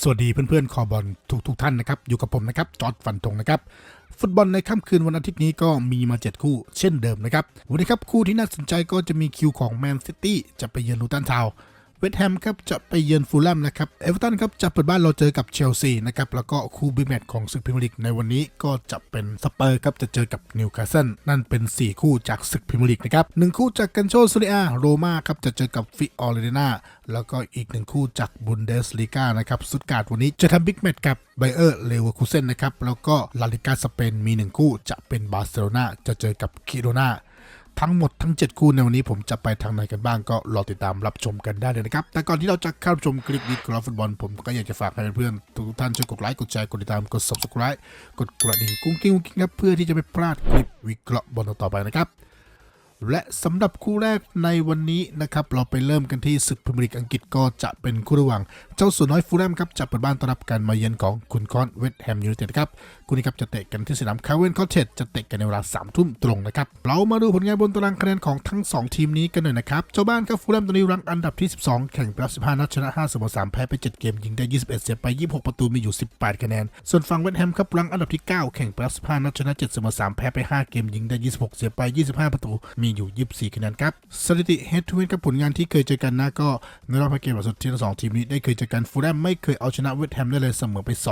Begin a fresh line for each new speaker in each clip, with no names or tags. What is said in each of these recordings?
สวัสดีเพื่อนๆคอบอลทุกทุกท่านนะครับ อยู่กับผมนะครับจอร์ดฟันธงนะครับ ฟุตบอลในค่ำคืนวันอาทิตย์นี้ก็มีมา 7 คู่เช่นเดิมนะครับวันนี้ครับคู่ที่น่าสนใจก็จะมีคิวของแมนซิตี้จะไปเยือนลูตันทาวน์ เวสต์แฮมครับจะไปเยือนฟูลแลมนะครับเอเวอร์ตันครับจะเปิดบ้านเราเจอกับเชลซีนะครับแล้วก็คู่บิ๊กแมตช์ของศึกพรีเมียร์ลีกในวันนี้ก็จะเป็นสเปอร์ครับจะเจอกับนิวคาสเซิลนั่นเป็น 4 คู่จากศึกพรีเมียร์ลีกนะครับหนึ่งคู่จากกันโชซูเรียโรม่าครับจะเจอกับฟิออเรนาแล้วก็อีกหนึ่งคู่จากบุนเดสลีกานะครับสุดการ์ดวันนี้จะทำบิ๊กแมตช์กับไบเออร์เลเวอร์คูเซนนะครับแล้วก็ลาลิกาสเปนมีหนึ่งคู่จะเป็นบาร์เซโลนาจะเจอกับคิโรนา ทั้งหมดทั้ง 7 คู่ในวันนี้ผมจะไปทางไหนกันบ้างก็รอติดตามรับชมกันได้เลยนะครับ แต่ก่อนที่เราจะเข้าชมคลิปนี้กองเราฟุตบอลผมก็อยากจะฝากให้เพื่อนๆทุกท่านช่วยกดไลค์กดแชร์กดติดตามกด subscribe กดกระดิ่งกุ้งกิ้งกุ้งกิ้งครับเพื่อที่จะไม่พลาดคลิปวิเคราะห์บอลต่อไปนะครับ และสำหรับคู่แรกในวันนี้นะครับเราไปเริ่มกันที่ศึกพรีเมียร์ลีกอังกฤษก็จะเป็นคู่ระหว่าง เจ้าสัวน้อยฟูลแลมครับจะเปิดบ้านต้อนรับการมาเยือนของคุณคอนเวสต์แฮมยูไนเต็ดครับคู่นี้ครับจะเตะกันที่สนามคาเวนคอเทจจะเตะกันในเวลา3ามทุ่มตรงนะครับเรามาดูผลงานบนตารางคะแนนของทั้ง 2 ทีมนี้กันหน่อยนะครับเจ้าบ้านครับฟูลแลมตอนนี้รังอันดับที่ 12 แข่งไปแล้ว15นัดชนะ5เสมอ3แพ้ไป 7 เกมยิงได้ 21 เสียไป 26 ประตูมีอยู่ 18 คะแนน ส่วนฝั่งเวสต์แฮมครับรังอันดับที่ 9 แข่งไปแล้ว15นัดชนะ7เสมอ3แพ้ไป 5 เกมยิงได้ 26 เสียไป 25 ประตูมีีอยู่ 24 คะแนนครับ สถิติ head to head กับผลงานที่เคยเจอกันนะก็ในรอบห้เกมล่าสุดที่ทั้งสองทีมนี้ได้เคยเจอกันฟูลแลมไม่เคยเอาชนะเวสต์แฮมได้เลยเสมอไป 2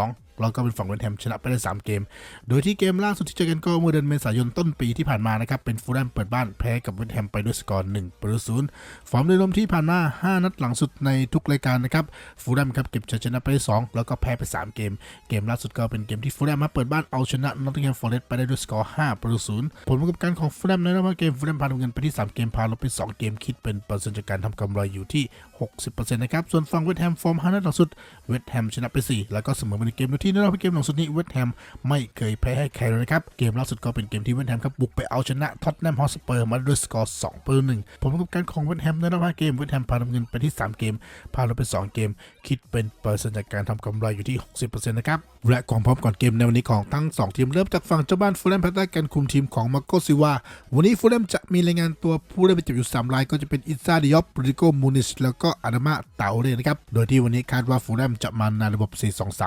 แล้วก็เป็นฝั่งเวสต์แฮมชนะไปได้ 3 เกม โดยที่เกมล่าสุดที่เจอกันก็เมื่อเดือนเมษายนต้นปีที่ผ่านมานะครับเป็นฟูลแลมเปิดบ้านแพ้กับเวสต์แฮมไปด้วยสกอร์1ประตูศูนย์ฟอร์มโดยรวมที่ผ่านมา 5 นัดหลังสุดในทุกรายการนะครับฟูลแลมครับเก็บชัยชนะไปได้2แล้วก็แพ้ไป 3 เกม เกมล่าสุดก็เป็นเกมที่ฟูลแลมมาเปิดบ้านเอาชนะนอตติงแฮมฟอร์เรสต์ไปได้ด้วยสกอร์5ประตูศูนย์ผลประกอบการของฟูลแลมในรอบเกมฟูลแลมาทำเงินไปที่ 3 เกมพาลบไป 2 เกมคิดเป็นเปอร์เซ็นต์จากการทำกำไรอยู่ที่ 60%นะครับ ส่วนฝั่งเวสต์แฮมฟอร์ม5นัดหลังสุดเวสต์แฮมชนะไป 4 แล้วก็เสมอไปในเกมโดยที่ในรอบเกมหลังสุดนี้เวสต์แฮมไม่เคยแพ้ให้ใครเลยนะครับ เกมล่าสุดก็เป็นเกมที่เวสต์แฮมครับบุกไปเอาชนะท็อตแนมฮอสเปอร์มาด้วยสกอร์2ประตู1ผลประกอบการของเวสต์แฮมในรอบ5เกมเวสต์แฮมพาทำเงินไปที่ 3 เกมพาลบไป 2 เกม คิดเป็นเปอร์เซ็นต์จากการทำกำไรอยู่ที่ 60%นะครับและก่อนพร้อมก่อนเกมในวันนี้ของทั้ง 2 ทีมเริ่มจากฝั่งเจ้าบ้านฟูลแลมแพทย์การคุมทีมของมาโกซิวาวันนี้ฟูลแลมจะมีรายงานตัวผู้เล่นเป็นเจ็บอยู่3รายก็จะเป็นอิซาดิยอปริโกมูนิชแล้วก็อาดามาเตาเรนะครับ โดยที่วันนี้คาดว่าฟูลแลมจะมาในระบบ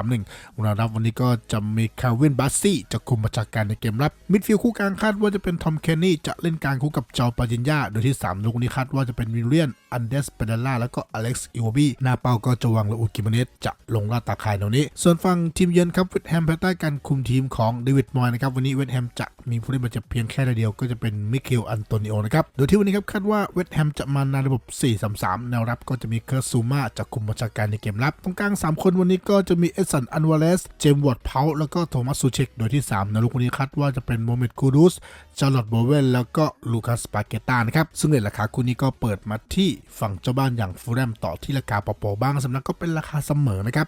4-2-3-1วันรับวันนี้ก็จะมีคาวินบัสซี่จะคุมประชาการในเกมรับ มิดฟิลด์คู่กลางคาดว่าจะเป็นทอมเคนนี่จะเล่นกลางคู่กับจอปาจินยาโดยที่ 3 ลูกนี้คาดว่าจะเป็นวิลเลียน อันเดสเปเดล่าแล้วก็อเล็กซ์อิวบีหน้าเป้าก็จะวางละอุกิมเนสจะลงล่าตาข่ายในวันนี้ ส่วนฝั่งทีมเยือนครับเวสต์แฮมภายใต้การคุมทีมของเดวิดมอยนะครับวันนี้เวสต์แฮมจะมีผู้เล่นบาดเจ็บเพียงแค่รายเดียวก็จะเป็นมิเคลอันโตนิโอนะครับ โดยที่วันนี้ครับคาดว่าเวสต์แฮมจะมาในระบบ 4-3-3 แนวรับก็จะมีเคิร์ซูมาจะคุมประชาการในเกมรับ ตรงกลาง 3 คนวันนี้ก็จะมีเอสัน อันวาเลส เจมส์วอร์ดเพาแล้วก็โทมัสซูเชก โดยที่ 3 ในลูกวันนี้คาดว่าจะเป็นโมเมดคูดูสชาร์ลอตโบเวลแล้วก็ลูคัสปาเกตานะครับ ซึ่งเรทราคาคู่นี้ก็เปิดมาที่ฝั่งเจ้าบ้านอย่างฟูแลมต่อที่ราคาปอๆบ้างสำนักก็เป็นราคาเสมอนะครับ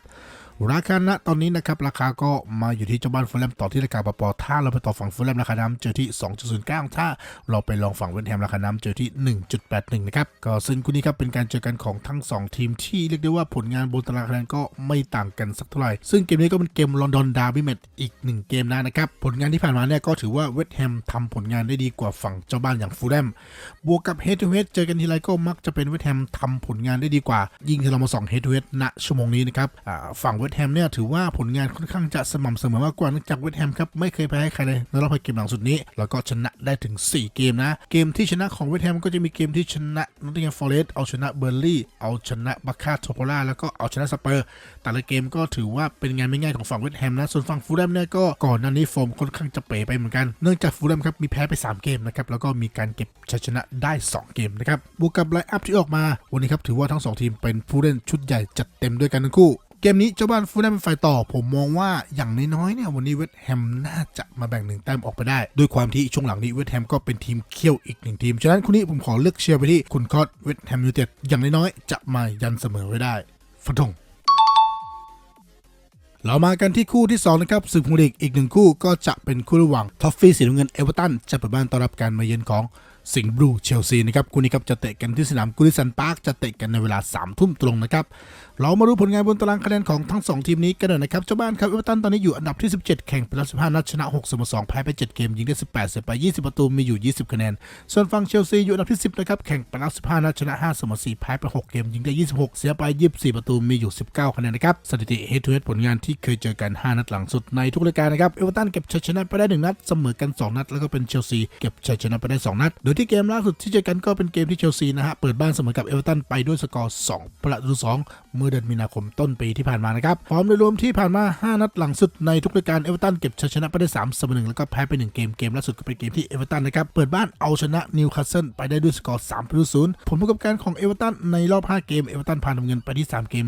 ราคาณตอนนี้นะครับ ราคาก็มาอยู่ที่เจ้าบ้านฟูลแลมต่อที่ราคาปอถ้าเราไปต่อฝั่งฟูลแลมราคาน้ำเจอที่ 2.09 ถ้าเราไปลองฝั่งเวนแฮมราคาน้ำเจอที่ 1.81 นะครับ ก็ซึ่งคู่นี้ครับเป็นการเจอกันของทั้ง 2 ทีมที่เรียกได้ว่าผลงานบนตารางคะแนนก็ไม่ต่างกันสักเท่าไหร่ ซึ่งเกมนี้ก็เป็นเกมลอนดอนดาร์บี้แมตช์อีก 1 เกมนะนะครับ ผลงานที่ผ่านมาเนี่ยก็ถือว่าเวสต์แฮมทำผลงานได้ดีกว่าฝั่งเจ้าบ้านอย่างฟูลแลม บวกกับเฮดทูเฮดเจอกันทีไรก็มักจะเป็นเวสต์แฮมทำผลงานได้ดีกว่า ยิ่งที่เรามาส่องเฮดทูเฮดณชั่วโมงนี้นะครับฝั่งเวสต์แฮมเนี่ยถือว่าผลงานค่อนข้างจะสม่ำเสมอมากกว่าเนื่องจากเวสต์แฮมครับไม่เคยแพ้ใครเลยในรอบเกมหลังสุดนี้ แล้วก็ชนะได้ถึง 4 เกมนะ เกมที่ชนะของเวสต์แฮมก็จะมีเกมที่ชนะนอตติงแฮมฟอเรสต์เอาชนะเบอร์ลี่เอาชนะบัคคาโทโพล่าแล้วก็เอาชนะสเปอร์ แต่ละเกมก็ถือว่าเป็นงานไม่ง่ายของฝั่งเวสต์แฮมนะส่วนฝั่งฟูลแลมเนี่ยก็ก่อนหน้านี้ฟอร์มค่อนข้างจะเป๋ไปเหมือนกันเนื่องจากฟูลแลมครับมีแพ้ไป 3 เกมนะครับแล้วก็มีการเก็บชัยชนะได้ 2 เกมนะครับบวกกับไลน์อัพที่ออกมาวันนี้ครับถือว่าทั้ง 2 ทีมเป็นผู้เล่นชุดใหญ่จัดเต็มด้วยกันทั้งคู่ เกมนี้เจ้าบ้านฟูลแลมเป็นฝ่ายต่อ ผมมองว่าอย่างน้อยๆเนี่ยวันนี้เวสต์แฮมน่าจะมาแบ่งหนึ่งแต้มออกไปได้ ด้วยความที่ช่วงหลังนี้เวสต์แฮมก็เป็นทีมเขี้ยวอีกหนึ่งทีม ฉะนั้นคู่นี้ผมขอเลือกเชียร์ไปที่คุณคอดเวสต์แฮมยูเต็ดอย่างน้อยๆจะมายันเสมอไว้ได้ฟันธงเรามากันที่คู่ที่ 2 นะครับศึกพรีเมียร์ลีกอีกหนึ่งคู่ก็จะเป็นคู่ระหว่างท็อฟฟี่สีน้ำเงินเอเวอร์ตันจะเปิดบ้านต้อนรับการมาเยือนของสิงห์บลูเชลซีนะครับคู่นี้ครับจะเตะกันที่สนามกุลิสันพาร์คจะเตะกันในเวลา3ามทุ่มตรงนะครับ เรามาดูผลงานบนตารางคะแนนของทั้ง 2 ทีมนี้กันหน่อยนะครับ เจ้าบ้านครับเอเวอร์ตันตอนนี้อยู่อันดับที่ 17 แข่งไปแล้ว15 นัดชนะ6เสมอ2แพ้ไป 7 เกม ยิงได้ 18 เสียไป 20 ประตูมีอยู่ 20 คะแนน ส่วนฝั่งเชลซีอยู่อันดับที่ 10 นะครับ แข่งไปแล้ว15 นัดชนะ5เสมอ4แพ้ไป 6 เกม ยิงได้ 26 เสียไป 24 ประตูมีอยู่ 19 คะแนนนะครับ สถิติเฮดทูเฮดผลงานที่เคยเจอกัน 5 นัดหลังสุดในทุกรายการนะครับ เอเวอร์ตันเก็บชัยชนะไปได้ 1 นัด เสมอกัน 2 นัด แล้วก็เป็นเชลซีเก็บชัยชนะไปได้ 2 นัด โดยที่เกมล่าสุดที่เจอกันก็เป็นเกมที่เชลซีนะฮะเปิดบ้านเสมอกับเอเวอร์ตันไปด้วยสกอร์2ประตู2เมื่อเดือนมีนาคมต้นปีที่ผ่านมานะครับฟอร์มโดยรวมที่ผ่านมา 5 นัดหลังสุดในทุกรายการเอเวอร์ตันเก็บชัยชนะไปได้3เสมอ1แล้วก็แพ้ไป 1 เกมเกมล่าสุดก็เป็นเกมที่เอเวอร์ตันนะครับเปิดบ้านเอาชนะนิวคาสเซิลไปได้ด้วยสกอร์3ประตู0ผลประกอบการของเอเวอร์ตันในรอบ 5 เกมเอเวอร์ตันผ่านทำเงินไปที่ 3 เกม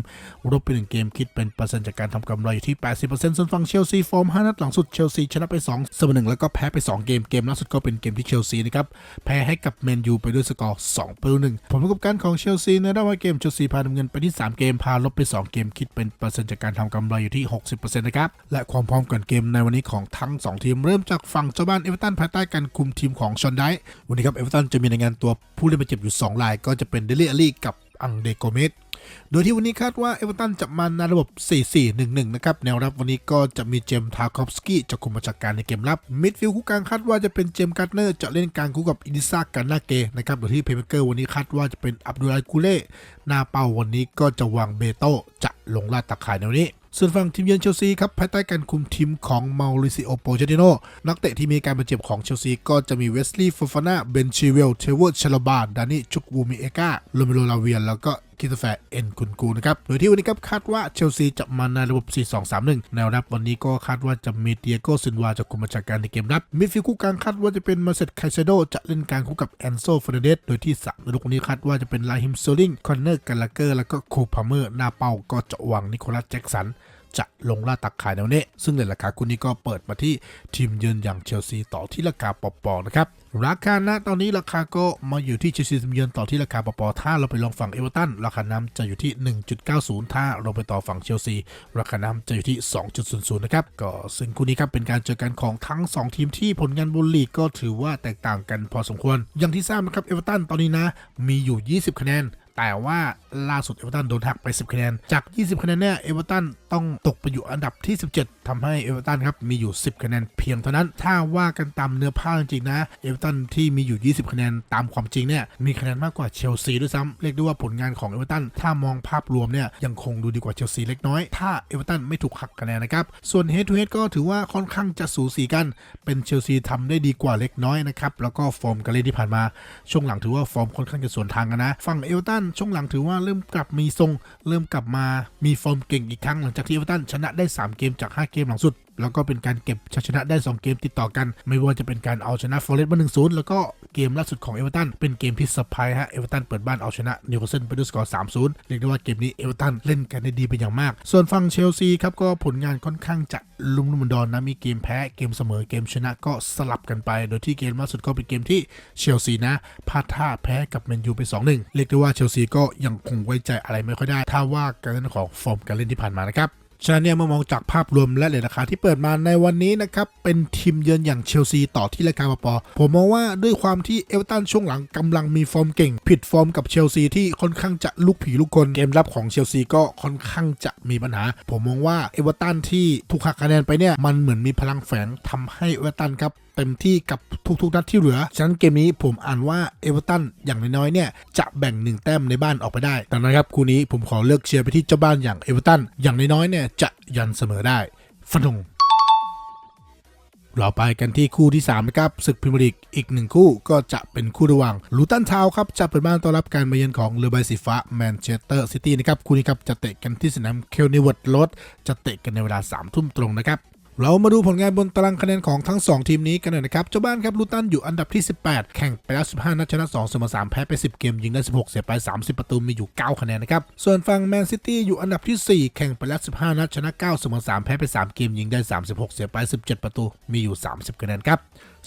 รบไป1เกมคิดเป็นเปอร์เซ็นต์จากการทำกำไรอยู่ที่ 80%ส่วนฝั่งเชลซีฟอร์ม5นัดหลังสุดเชลซีชนะไป2เสมอ1แล้วก็แพ้ไป 2 เกมเกมล่าสุดก็เป็นเกมที่เชลซีนะครับแพ้ให้กับแมนยูไปด้วยสกอร์2ประตู1ผลประกอบการของเชลซีในรอบ5เกมเชลซีพาทำเงินไปที่ 3 เกมพาลบไป 2 เกมคิดเป็นเปอร์เซ็นต์จากการทำกำไรอยู่ที่ 60%นะครับ และความพร้อมก่อนเกมในวันนี้ของทั้ง 2 ทีม เริ่มจากฝั่งเจ้าบ้านเอเวอร์ตันภายใต้การคุมทีมของชอนไดวันนี้ครับเอเวอร์ตันจะมีในงานตัวผู้เล่นบาดเจ็บอยู่ 2 ราย ก็จะเป็นเดลิอลี่กับอังเดโกเมส โดยที่วันนี้คาดว่าเอเวอร์ตันจะมาในระบบ 4-4-1-1 นะครับ แนวรับวันนี้ก็จะมีเจมส์ทาคอฟสกี้จะคุมมาจากการในเกมรับ มิดฟิลด์คู่กลางคาดว่าจะเป็นเจมส์การ์เนอร์จะเล่นกลางคู่กับอินิซาการนาเกนะครับ โดยที่เพย์เมเกอร์วันนี้คาดว่าจะเป็นอับดุลไลกูเล่หน้าเป้าวันนี้ก็จะวางเบโตจะลงลาดตะข่ายในวันนี้ส่วนฝั่งทีมเยือนเชลซีครับภายใต้การคุมทีมของมาริซิโอโปเจติโนนักเตะที่มีการบาดเจ็บของเชลซีก็จะมีเวสลีย์ฟอฟาน่าเบนชิเวลเทเวอร์ชลบาดานิชุกวูมิเอกาโรเมโรลาเวียนแล้วก็ คิสแฟเอ็นคุนกูนะครับโดยที่วันนี้ครับคาดว่าเชลซีจะมาในระบบ 4-2-3-1 แนวรับวันนี้ก็คาดว่าจะมีเตียโกซินวาจะคุมมาจากการในเกมรับมิดฟิลด์คู่กลางคาดว่าจะเป็นมาเซตไคเซโดจะเล่นกลางคู่กับแอนโซเฟรเดสโดยที่สามในลูกนี้คาดว่าจะเป็นลาฮิมโซลิงคอนเนอร์กาลาเกอร์แล้วก็คูพาเมอร์หน้าเป้าก็จะวางนิโคลัสแจ็กสัน จะลงล่าตักขายแนวเนี้ซึ่งในราคาคุณนี้ก็เปิดมาที่ทีมเยือนอย่างเชลซีต่อที่ราคาปอปอนะครับราคาณตอนนี้ราคาก็มาอยู่ที่เชลซีทีมเยือนต่อที่ราคาปอปอถ้าเราไปลองฝั่งเอเวอร์ตันราคาน้ำจะอยู่ที่ 1.90 ถ้าเราไปต่อฝั่งเชลซีราคาน้ำจะอยู่ที่ 2.00 นะครับก็ซึ่งคู่นี้ครับเป็นการเจอกันของทั้ง 2 ทีมที่ผลงานบนลีกก็ถือว่าแตกต่างกันพอสมควร อย่างที่ทราบนะครับเอเวอร์ตันตอนนี้นะมีอยู่ 20 คะแนน แต่ว่าล่าสุดเอเวอร์ตันโดนหักไป 10 คะแนน จาก 20 คะแนนเนี่ยเอเวอร์ตันต้องตกไปอยู่อันดับที่ 17ทำให้เอเวอร์ตันครับมีอยู่ 10 คะแนนเพียงเท่านั้น ถ้าว่ากันตามเนื้อผ้าจริงๆนะ เอเวอร์ตันที่มีอยู่ 20 คะแนนตามความจริงเนี่ยมีคะแนนมากกว่าเชลซีด้วยซ้ำเรียกได้ว่าผลงานของเอเวอร์ตันถ้ามองภาพรวมเนี่ยยังคงดูดีกว่าเชลซีเล็กน้อย ถ้าเอเวอร์ตันไม่ถูกหักคะแนนนะครับ ส่วนเฮดทูเฮดก็ถือว่าค่อนข้างจะสูสีกัน เป็นเชลซีทำได้ดีกว่าเล็กน้อยนะครับแล้วก็ฟอร์มการเล่นที่ผ่านมาช่วงหลังถือว่าฟอร์มค่อนข้างจะสวนทางกันนะฝั่งเอเวอร์ตันช่วงหลังถือว่าเริ่มกลับมีทรง เริ่มกลับมามีฟอร์มเก่งอีกครั้งหลังจากที่เอเวอร์ตันชนะได้ 3 เกมจาก 5เกมหลังสุด แล้วก็เป็นการเก็บชัยชนะได้ 2 เกมติดต่อกัน ไม่ว่าจะเป็นการเอาชนะฟอร์เรสต์มา1-0แล้วก็เกมล่าสุดของเอเวอร์ตันเป็นเกมที่สปายฮะเอเวอร์ตันเปิดบ้านเอาชนะนิวคาสเซิลไปด้วยสกอร์3-0เรียกได้ว่าเกมนี้เอเวอร์ตันเล่นกันได้ดีเป็นอย่างมาก ส่วนฝั่งเชลซีครับก็ผลงานค่อนข้างจะลุ่มลุ่มดอนนะมีเกมแพ้เกมเสมอเกมชนะก็สลับกันไป โดยที่เกมล่าสุดก็เป็นเกมที่เชลซีนะพลาดท่าแพ้กับแมนยูไป 2-1 เรียกได้ว่าเชลซีก็ยังคงไว้ใจอะไรไม่ค่อยได้ ถ้าว่ากันเรื่องของฟอร์มการเล่นที่ผ่านมานะครับ ฉะนั้นเนี่ยเมื่อมองจากภาพรวมและเลทราคาที่เปิดมาในวันนี้นะครับ เป็นทีมเยือนอย่างเชลซีต่อที่ราคาปอปอผมมองว่าด้วยความที่เอเวอร์ตันช่วงหลังกำลังมีฟอร์มเก่ง ผิดฟอร์มกับเชลซีที่ค่อนข้างจะลุกผีลุกคนเกมรับของเชลซีก็ค่อนข้างจะมีปัญหา ผมมองว่าเอเวอร์ตันที่ถูกหักคะแนนไปเนี่ยมันเหมือนมีพลังแฝงทำให้เอเวอร์ตันครับเต็มที่กับทุกๆนัดที่เหลือ ฉะนั้นเกมนี้ผมอ่านว่าเอเวอร์ตันอย่างน้อยๆเนี่ยจะแบ่งหนึ่งแต้มในบ้านออกไปได้ดังนั้นครับคู่นี้ผมขอเลือกเชียร์ไปที่เจ้าบ้านอย่างเอเวอร์ตันอย่างน้อยๆเนี่ยจะยันเสมอได้ ฟันธงเราไปกันที่คู่ที่ 3 นะครับศึกพรีเมียร์ลีกอีกหนึ่งคู่ก็จะเป็นคู่ระหว่างลูตันทาวครับจะเปิดบ้านต้อนรับการมาเยือนของเรือใบสีฟ้าแมนเชสเตอร์ซิตี้นะครับคู่นี้ครับจะเตะกันที่สนามเคลนิเวิร์ดโรดจะเตะกันในเวลา3ทุ่มตรงนะครับ เรามาดูผลงานบนตารางคะแนนของทั้ง 2 ทีมนี้กันหน่อยนะครับ เจ้าบ้านครับลูตันอยู่อันดับที่ 18 แข่งไปแล้ว 15 นัดชนะ 2 เสมอ 3 แพ้ไป 10 เกม ยิงได้ 16 เสียไป 30 ประตูมีอยู่ 9 คะแนนนะครับ ส่วนฝั่งแมนซิตี้อยู่อันดับที่ 4 แข่งไปแล้ว 15 นัดชนะ 9 เสมอ 3 แพ้ไป 3 เกม ยิงได้ 36 เสียไป 17 ประตูมีอยู่ 30 คะแนนครับ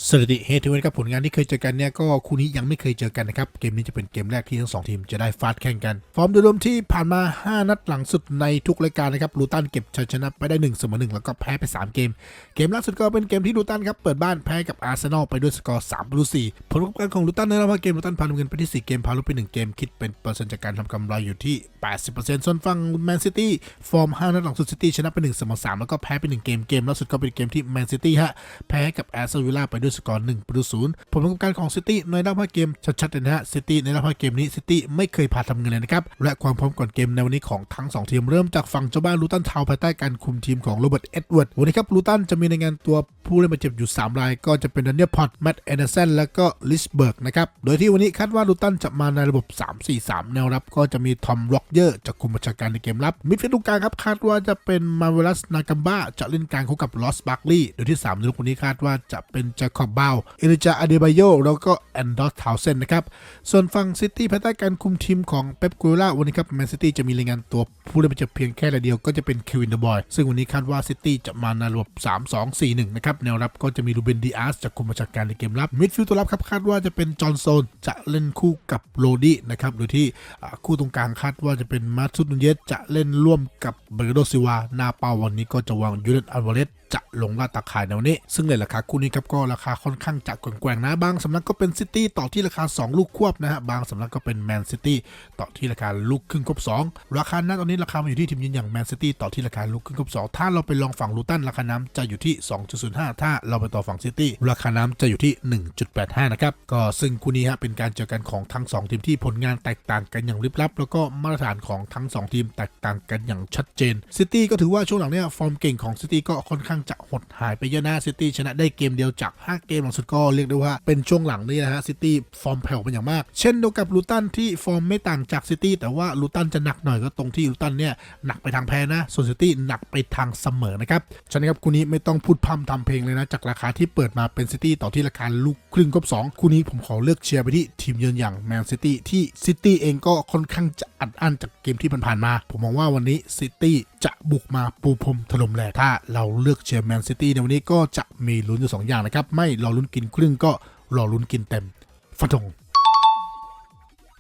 สถิติเฮทูเวนครับผลงานที่เคยเจอกันเนี่ยก็คู่นี้ยังไม่เคยเจอกันนะครับ เกมนี้จะเป็นเกมแรกที่ทั้งสองทีมจะได้ฟาดแข่งกัน ฟอร์มโดยรวมที่ผ่านมา 5 นัดหลังสุดในทุกรายการนะครับลูตันเก็บชัยชนะไปได้1เสมอ1แล้วก็แพ้ไป 3 เกม เกมล่าสุดก็เป็นเกมที่ลูตันครับเปิดบ้านแพ้กับอาร์เซนอลไปด้วยสกอร์3ประตู4ผลประกอบการของลูตันในรอบเกมลูตันพาเงินไปที่4เกมพาลุไป1เกมคิดเป็นเปอร์เซ็นต์จากการทำกำไรอยู่ที่ 80%ส่วนฝั่งแมนซิตี้ฟอร์ม 5 นัดหลังสุดซิตี้ชนะไป1เสมอ3แล้วก็แพ้ไป1เกมเกมล่าสุดก็เป็นเกมที่แมนซิตี้ฮะแพ้กับแอสตันวิลล่าไปด้วยสกอร์1ประตู0ผลประกอบการของซิตี้ในรอบ5เกมชัดๆเลยนะฮะซิตี้ในรอบ5เกมนี้ซิตี้ไม่เคยพาทำเงินเลยนะครับและความพร้อมก่อนเกมในวันนี้ของทั้ง 2 ทีมเริ่มจากฝั่งเจ้าบ้านลูตันทาวภายใต้การคุมทีมของโรเบิร์ตเอ็ดเวิร์ดวันนี้ครับลูตันจะมีในงานตัวผู้เล่นบาดเจ็บอยู่ 3 ราย ก็จะเป็นดันเนียลพอตแมตต์แอนเดอร์สันและก็ลิสเบิร์กนะครับโดยที่วันนี้คาดว่าลูตันจะมาในระบบ 3-4-3 แนวรับ ก็จะมีทอมร็อกเยอร์จากคุมบัญชาการในเกมรับมิดฟิลด์ตรงกลางครับคาดว่าจะเป็นมาเวลัสนากัมบ้าจะเล่นกลางคู่กับลอสบัคลีย์โดยที่3ในลูกคนนี้คาดว่าจะเป็นจาคอบเบลเอริจาอเดบายโยแล้วก็แอนดอสทาวเซนนะครับ ส่วนฝั่งซิตี้ภายใต้การคุมทีมของเป๊ปกูล่าวันนี้ครับแมนซิตี้จะมีรายงานตัวผู้เล่นบาเจ็บเพียงแค่รายเดียวก็จะเป็นเควินเดบอย ซึ่งวันนี้คาดว่าซิตี้จะมาในระบบ 3-2-4-1 นะครับ แนวรับก็จะมีรูเบนดิอาสจากคุมบัญชาการในเกมรับมิดฟิลด์ตัวรับครับคาดว่าจะเป็นจอห์นโซนจะเล่นคู่กับโรดี้นะครับโดยที่คู่ตรงกลางคาดว่าจะเป็นมาร์ตุนเยสจะเล่นร่วมกับเบรโดซิวาหน้าเป้าวันนี้ก็จะวางยูเรนอัลวาเรสจะลงลาดตาข่ายในวันนี้ ซึ่งเลยราคาคู่นี้ครับก็ราคาค่อนข้างจะแกว่งๆนะ บางสำนักก็เป็นซิตี้ต่อที่ราคา 2 ลูกควบนะฮะ บางสำนักก็เป็นแมนซิตี้ต่อที่ราคาลูกครึ่งควบ2 ราคาณตอนนี้ราคามาอยู่ที่ทีมยืนอย่างแมนซิตี้ต่อที่ราคาลูกครึ่งควบ2ถ้าเราไปลองฝั่งลูตันราคาน้ำจะอยู่ที่ 2.05 ถ้าเราไปต่อฝั่งซิตี้ราคาน้ำจะอยู่ที่ 1.85 นะครับ ก็ซึ่งคู่นี้ฮะเป็นการเจอกันของทั้ง 2 ทีมที่ผลงานแตกต่างกันอย่างลิบลับ แล้วก็มาตรฐานของทั้ง 2 ทีมแตกต่างกันอย่างชัดเจนซิตี้ก็ถือว่าช่วงหลังเนี่ยฟอร์มเก่งของซิตี้ก็ค่อนข้างจะหดหายไปเยอะนะซิตี้ชนะได้เกมเดียวจาก 5 เกมหลังสุดก็เรียกได้ว่าเป็นช่วงหลังนี้นะฮะซิตี้ฟอร์มแผ่วเป็นอย่างมาก เช่นเดียวกับลูตันที่ฟอร์มไม่ต่างจากซิตี้แต่ว่าลูตันจะหนักหน่อยก็ตรงที่ลูตันเนี่ยหนักไปทางแพ้นะ ส่วนซิตี้หนักไปทางเสมอนะครับฉะนั้นครับคู่นี้ไม่ต้องพูดพร่ำทำเพลงเลยนะจากราคาที่เปิดมาเป็นซิตี้ต่อที่ราคาลูกครึ่งกบสองคู่นี้ผมขอเลือกเชียร์ไปที่ทีมเยือนอย่างแมนซิตี้ที่ซิตี้เองก็ค่อนข้างจะอัดอั้นจากเกมที่ผ่านๆมา ผมมองว่าวันนี้ซิตี้ จะบุกมาปูพรมถล่มแหลกถ้าเราเลือกเชียร์แมนซิตี้ในวันนี้ก็จะมีลุ้นอยู่สองอย่างนะครับ ไม่รอลุ้นกินครึ่งก็รอลุ้นกินเต็มฟันธง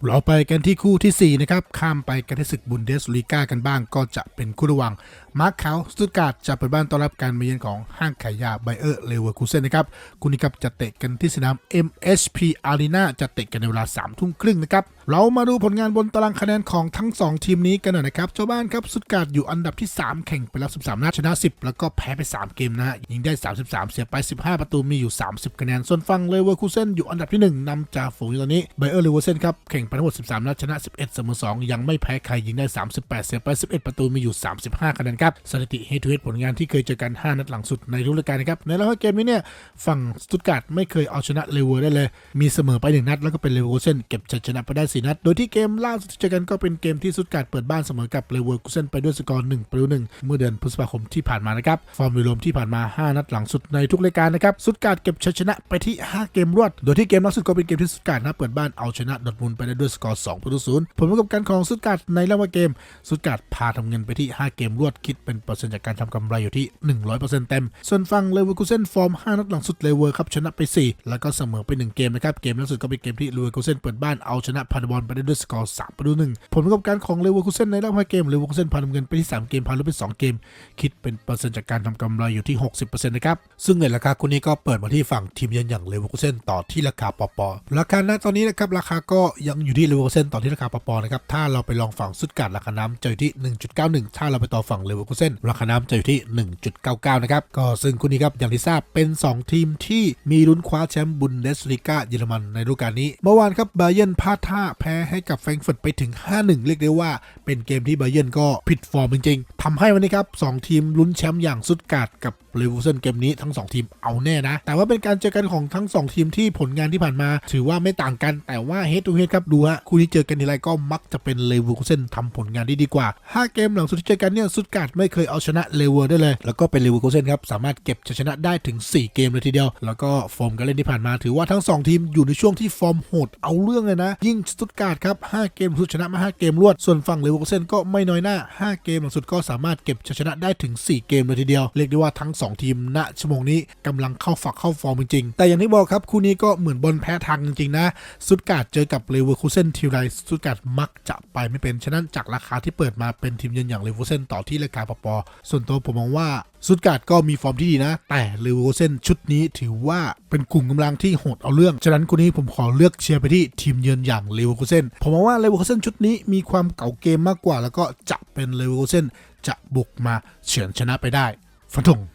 เราไปกันที่คู่ทีสี่ 4 นะครับ ข้ามไปกันที่ศึกบุนเดสลีกากันบ้างก็จะเป็นคู่ระหว่างมาร์คเคาสตุตการ์ดจะเปิดบ้านต้อนรับการมาเยือนของห้างขายยาไบเออร์เลเวอร์คูเซนนะครับ คู่นี้ครับจะเตะกันที่สนาม MHP Arena จะเตะกันในเวลา3ทุ่มครึ่งนะครับ เรามาดูผลงานบนตารางคะแนนของทั้ง 2 ทีมนี้กันหน่อยนะครับเจ้าบ้านครับสุดการ์ดอยู่อันดับที่ 3 แข่งไปแล้ว 13 นัดชนะ 10 แล้วก็แพ้ไป 3 เกมนะฮะยิงได้ 33 เสียไป 15 ประตูมีอยู่ 30 คะแนน ส่วนฝั่งเลเวอร์คูเซนอยู่อันดับที่ 1นำจากฝูงอยู่ตอนนี้ไบเออร์เลเวอร์เซนครับแข่งไปทั้งหมด 13 นัดชนะ 11 เสมอ 2 ยังไม่แพ้ใครยิงได้ 38 เสียไป 11 ประตูมีอยู่ 35 คะแนนครับสถิติเฮทูเฮดผลงานที่เคยเจอกัน 5 นัดหลังสุดในทุกรายการนะครับในรอบเกมนี้เนี่ยฝั่งสตุตการ์ดไม่เคยเอาชนะเลเวอร์ได้เลย มีเสมอไป1นัดแล้วก็เป็นเลเวอร์คูเซนเก็บชัยชนะไปได้4 นัด โดยที่เกมล่าสุดที่เจอกันก็เป็นเกมที่สตุตการเปิดบ้านเสมอกับเลเวอร์คูเซนไปด้วยสกอร์1ประตู1เมื่อเดือนพฤษภาคมที่ผ่านมานะครับ ฟอร์มโดยรวมที่ผ่านมา 5 นัดหลังสุดในทุกรายการนะครับสตุตการเก็บชัยชนะไปที่ 5 เกมรวด โดยที่เกมล่าสุดก็เป็นเกมที่สตุตการ์ดนะเปิดบ้านเอาชนะดอทมุนไปได้ด้วยสกอร์2ประตู0ผลประกอบการของสตุตการในรอบเกมสตุตการพาทำเงินไปที่ 5 เกมรวดคิดเป็นเปอร์เซ็นต์จากการทำกำไรอยู่ที่ 100%เต็ม ส่วนฝั่งเลเวอร์คูเซนฟอร์ม 5 นัดหลังสุดเลเวอร์ครับชนะไป 4 แล้วก็เสมอไป 1 เกมนะครับเกมล่าสุดก็เป็นเกมที่เลเวอร์คูเซนเปิดบ้านเอาชนะพารบอลไปได้ด้วยสกอร์3ประตู1ผลประกอบการของเลเวอร์คูเซนในรอบ5เกมเลเวอร์คูเซนพาทำเงินไปที่3เกมพาลุไป2เกม คิดเป็นเปอร์เซ็นต์จากการทำกำไรอยู่ที่ 60%นะครับซึ่งในราคาคู่นี้ก็เปิดมาที่ฝั่งทีมเยือนอย่างเลเวอร์คูเซนต่อที่ราคาปอปอราคาณตอนนี้นะครับราคาก็ยังอยู่ที่เลเวอร์คูเซนต่อที่ราคาปอปอนะครับถ้าเราไปลองฝั่งสุดการราคาน้ำจะอยู่ที่ 1.91 ถ้าเราไปต่อฝั่งเลเวอร์คูเซนราคาน้ำจะอยู่ที่ 1.99 นะครับก็ซึ่งคู่นี้ครับอย่างที่ทราบเป็น 2 ทีมที่มีลุ้นคว้าแชมป์บุนเดสลีกาเยอรมันในฤดูกาลนี้ เมื่อวานครับบาเยร์นพลาดท่าแพ้ให้กับแฟรงก์เฟิร์ตไปถึง 5-1 เรียกได้ว่าเป็นเกมที่ไบเยนก็ผิดฟอร์มจริงๆทำให้วันนี้ครับ2ทีมลุ้นแชมป์อย่างสุดกาดกับ เลเวอร์เซนเกมนี้ทั้ง 2 ทีมเอาแน่นะ แต่ว่าเป็นการเจอกันของทั้ง 2 ทีมที่ผลงานที่ผ่านมา ถือว่าไม่ต่างกันแต่ว่าเฮดทูเฮดครับดูฮะคู่นี้เจอกันทีไรก็มักจะเป็นเลเวอร์เซนทำผลงานได้ดีกว่า 5 เกมหลังสุดที่เจอกันเนี่ยสุดการ์ดไม่เคยเอาชนะเลเวอร์ได้เลย แล้วก็เป็นเลเวอร์เซนครับสามารถเก็บชนะได้ถึง 4 เกมเลยทีเดียว แล้วก็ฟอร์มการเล่นที่ผ่านมา ถือว่าทั้ง 2 ทีมอยู่ในช่วงที่ฟอร์มโหดเอาเรื่องเลยนะ ยิ่งสตุตการ์ดครับ5เกมสุดชนะมา 5 เกมรวดส่วนฝั่งเลเวอร์เซนก็ไม่น้อยหน้า 5 เกมหลังสุดก็สามารถเก็บชนะได้ถึง 4 เกมเลยทีเดียวเรียกได้ว่าทั้ง2 ทีมณชั่วโมงนี้กำลังเข้าฝักเข้าฟอร์มจริงๆแต่อย่างที่บอกครับคู่นี้ก็เหมือนบอลแพ้ทางจริงๆนะสุดการ์ดเจอกับเลเวอร์คูเซนทีไรสุดการ์ดมักจะไปไม่เป็นฉะนั้นจากราคาที่เปิดมาเป็นทีมเยือนอย่างเลเวอร์คูเซนต่อที่ราคาปปอส่วนตัวผมมองว่าสุดการ์ดก็มีฟอร์มที่ดีนะ แต่เลเวอร์คูเซนชุดนี้ถือว่าเป็นกลุ่มกำลังที่โหดเอาเรื่อง ฉะนั้นคู่นี้ผมขอเลือกเชียร์ไปที่ทีมเยือนอย่างเลเวอร์คูเซนผมมองว่าเลเวอร์คูเซนชุดนี้มีความเก่าเกมมากกว่า แล้วก็จะเป็นเลเวอร์คูเซนจะบุกมาเฉือนชนะไปได้ฟันธง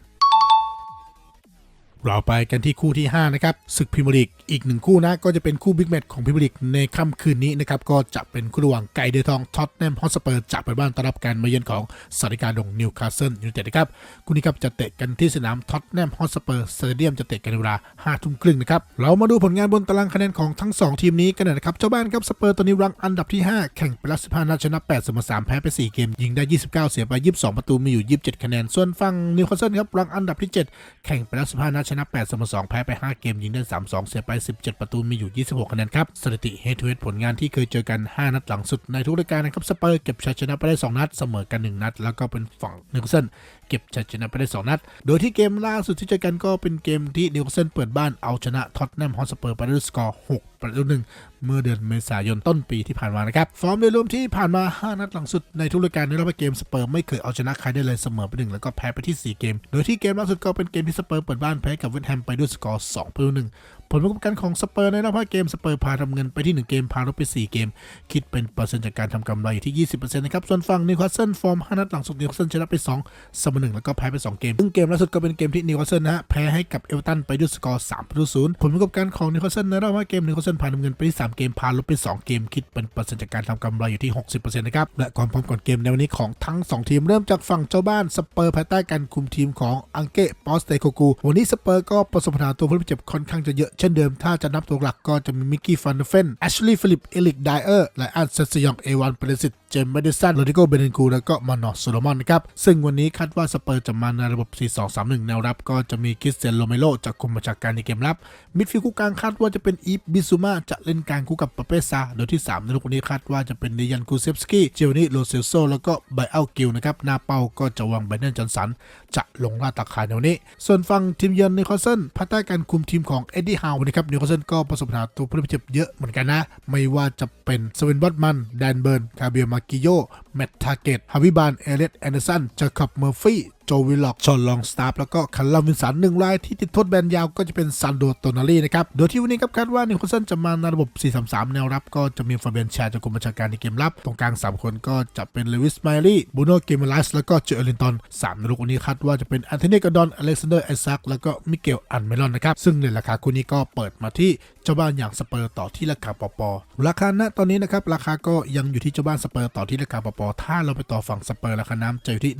เราไปกันที่คู่ที่ 5 นะครับศึกพรีเมียร์ลีกอีกหนึ่งคู่นะ ก็จะเป็นคู่บิ๊กแมตช์ของพรีเมียร์ลีกในค่ำคืนนี้นะครับ ก็จะเป็นคู่ระหว่างไก่เดือทองท็อตแนมฮอสเปอร์จะเปิดบ้านต้อนรับการมาเยือนของสาริการดงนิวคาสเซิลยูไนเต็ดนะครับคู่นี้ครับจะเตะกันที่สนามท็อตแนมฮอสเปอร์สเตเดียมจะเตะกันในเวลา5ทุ่มครึ่งนะครับเรามาดูผลงานบนตารางคะแนนของทั้ง 2 ทีมนี้กันหน่อยนะครับเจ้าบ้านครับสเปอร์ตอนนี้รังอันดับที่ 5 แข่งไปแล้ว15นัดชนะ8เสมอ3แพ้ไป 4 เกม ยิงได้ 29 เสียไป 22 ประตูมีอยู่ 27 คะแนนส่วนฝั่งนิวคาสเซิลครับรังอันดับที่ 7 แข่งไปแล้ว15นัดชนะ8เสมอ2แพ้ไป 5 เกมยิงได้ 32 เสียไป 17 ประตูมีอยู่ 26 คะแนนครับ สถิติเฮทูเฮดผลงานที่เคยเจอกัน 5 นัดหลังสุดในทุกรายการนะครับสเปอร์เก็บชัยชนะไปได้ 2 นัดเสมอกัน 1 นัด แล้วก็เป็นฝั่งนิวคาสเซิล เก็บชัยชนะไปได้ 2 นัด โดยที่เกมล่าสุดที่เจอกันก็เป็นเกมที่นิวคาสเซิลเปิดบ้านเอาชนะท็อตแนมฮอตสเปอร์ไปด้วยสกอร์ 6 ประตูหนึ่งเมื่อเดือนเมษายนต้นปีที่ผ่านมานะครับ ฟอร์มโดยรวมที่ผ่านมา 5 นัดหลังสุดในทุกรายการในรอบเกมสเปอร์ไม่เคยเอาชนะใครได้เลยเสมอไปหนึ่งแล้วก็แพ้ไปที่ 4 เกม โดยที่เกมล่าสุดก็เป็นเกมที่สเปอร์เปิดบ้านแพ้กับเวสต์แฮมไปด้วยสกอร์2ประตูหนึ่ง ผลประกอบการของสเปอร์ในรอบ5เกมสเปอร์พาทำเงินไปที่ 1 เกม พาลบไป 4 เกม คิดเป็นเปอร์เซ็นต์จากการทำกำไรอยู่ที่ 20%นะครับ ส่วนฝั่งนิวคาสเซิลฟอร์ม 5 นัดหลังสุดนิวคาสเซิลชนะไป 2 เสมอ1แล้วก็แพ้ไป 2 เกม ซึ่งเกมล่าสุดก็เป็นเกมที่นิวคาสเซิลนะฮะแพ้ให้กับเอเวอร์ตันไปด้วยสกอร์3ประตูศูนย์ผลประกอบการของนิวคาสเซิลในรอบ5เกมนิวคาสเซิลพาทำเงินไปที่3เกม พาลบไป 2 เกม คิดเป็นเปอร์เซ็นต์จากการทำกำไรอยู่ที่ 60%นะครับและความพร้อมก่อนเกมในวันนี้ของทั้ง 2 ทีมเริ่มจากฝั่งเจ้าบ้านสเปอร์ภายใต้การคุมทีมของอังเกะปอสเตโกกูวันนี้สเปอร์ก็ประสบปัญหาตัวผู้เล่นเจ็บค่อนข้างจะเยอะเช่นเดิมถ้าจะนับตัวหลักก็จะมีมิกกี้ฟันเฟนแอชลีย์ฟิลิปเอลิกไดเออร์แลอันเซซยองเอวันเปรสิตเจมส์เมดิสันโรดิโกเบเนนกูแล้วก็มานอสโซโลมอนนะครับซึ่งวันนี้คาดว่าสเปอร์จะมาในระบบ 4-2-3-1 แนวรับ ก็จะมีคริสเตียนโรเมโรจากคุมมาจาการในเกมรับ มิดฟิลด์คู่กลางคาดว่าจะเป็นอีฟบิซูมาจะเล่นกลางคู่กับปาเปซาโดยที่ 3 ในลูกนี้คาดว่าจะเป็นเดยันกูเซฟสกี้เจวานิโรเซลโซแล้วก็ไบอัลกิลนะครับหน้าเป้าก็จะวางไบเนนจอนสัน จะลงล่าตาข่ายในวันนี้ ส่วนฝั่งทีมเยือนนิวคาสเซิลภายใต้การคุมทีมของเอ็ดดี้ฮาวนะครับนิวคาสเซิลก็ประสบปัญหาตัวผู้เล่นเจ็บเยอะเหมือนกันนะ ไม่ว่าจะเป็นสเวนบอตมัน แดนเบิร์น คาเบียมากิโยแมตทาเกตฮาวิบาน เอเลสแอนเดอร์สันจาคอบเมอร์ฟี่ จวิลล็อกชอนลองสตาร์แล้วก็คันลาวินสันหนึ่งรายที่ติดโทษแบนยาวก็จะเป็นซันโดโตนาลีนะครับ โดยที่วันนี้ครับคาดว่านิวคาสเซิลจะมาในระบบ 4-3-3 แนวรับ ก็จะมีฟาเบียนชาจากกรมบัญชาการในเกมรับ ตรงกลาง 3 คนก็จะเป็นเลวิสไมลี่บูโนเกมลัสแล้วก็เจอร์ลินตัน3ในลูกวันนี้คาดว่าจะเป็นอันโทนีกอดอนอเล็กซานเดอร์ไอซักแล้วก็มิเกลอันเมลอนนะครับซึ่งในราคาคู่นี้ก็เปิดมาที่เจ้าบ้านอย่างสเปอร์ต่อที่ราคาปอปอราคาณตอนนี้นะครับราคาก็ยังอยู่ที่เจ้าบ้านสเปอร์ต่อที่ราคาปอปอถ้าเราไปต่อฝั่งสเปอร์ราคาน้ำจะอยู่ที่